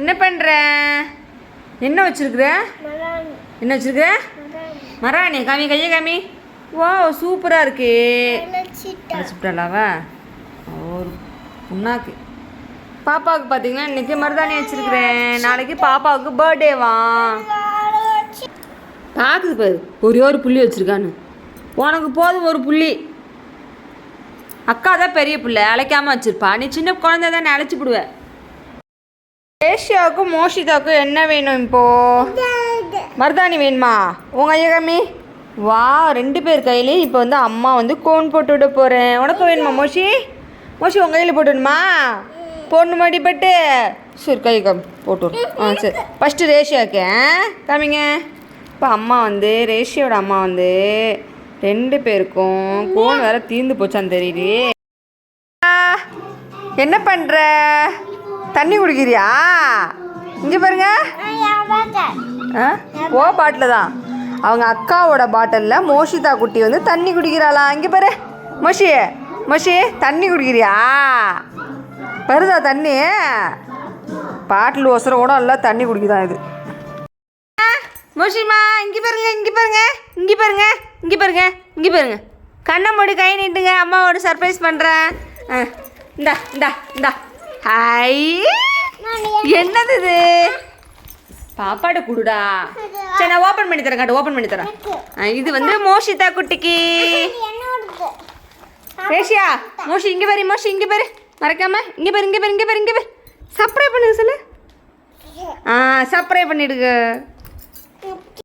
என்ன பண்ணுற என்ன வச்சுருக்குற? என்ன வச்சுருக்குற? மராணி. காமி கையை காமி. வா சூப்பராக இருக்கே. அழைச்சிட்டாலாவா ஒரு புண்ணாக்கு. பாப்பாவுக்கு பார்த்தீங்கன்னா இன்னைக்கு மருதாணி வச்சுருக்குறேன். நாளைக்கு பாப்பாவுக்கு பர்த்டேவா பார்க்குது பாரு ஒரே ஒரு புள்ளி வச்சுருக்கான்னு. உனக்கு போதும் ஒரு புள்ளி. அக்கா தான் பெரிய பிள்ளை அழைக்காமல் வச்சுருப்பா. நீ சின்ன குழந்தை தானே அழைச்சி விடுவேன் ஏஷியாவுக்கும் மோஷிதாவுக்கும் என்ன வேணும் இப்போ? மருதாணி வேணுமா? உங்க ஐயகமி வா ரெண்டு பேர் கையிலையும் இப்போ வந்து அம்மா வந்து கோன் போட்டு விட போகிறேன் உனக்கு வேணுமா மோஷி? மோஷி உங்கள் கையில் போட்டுணுமா பொண்ணு மாடி பட்டு சரி கை கம் போட்டு ஆ சரி. ஃபஸ்ட்டு ரேஷியாவுக்கு காமிங்க இப்போ அம்மா வந்து ரேஷியோட அம்மா வந்து ரெண்டு பேருக்கும் கோன் வேற தீர்ந்து போச்சான்னு தெரியலையே என்ன பண்ணுற தண்ணி குடிக்கிறியா? இங்கே பாருங்க. ஓ பாட்டில் தான் அவங்க அக்காவோட பாட்டிலில் மோஷிதா குட்டி வந்து தண்ணி குடிக்கிறாளா? இங்கே பாரு. மோஷி மோஷி தண்ணி குடிக்கிறியா? வருதா தண்ணி? பாட்டில் ஒசர கூட எல்லாம் தண்ணி குடிக்குதான் இது. மோஷிமா இங்கே பாருங்க இங்கே பாருங்க இங்கே பாருங்க இங்கே பாருங்க இங்கே பாருங்க. கண்ணை மூடி கை நீட்டுங்க அம்மாவோட சர்ப்ரைஸ் பண்ணுறேன் இந்தா இந்தா இந்தா. ஹாய். என்னது இது? பாப்பாட குடுடா. சரி நான் ஓப்பன் பண்ணி தரேன் காட்டு ஓப்பன் பண்ணி தரேன். இது வந்து மோஷிதா குட்டிக்கு. ரேஷியா மோஷி இங்கே பாரு மோஷி இங்கே பாரு. மறக்காம இங்கே பாரு இங்கே பாரு இங்கே பாரு இங்கே பாரு. சப்ரை பண்ணுங்க சொல்லு. ஆ சப்ரை பண்ணிடுங்க.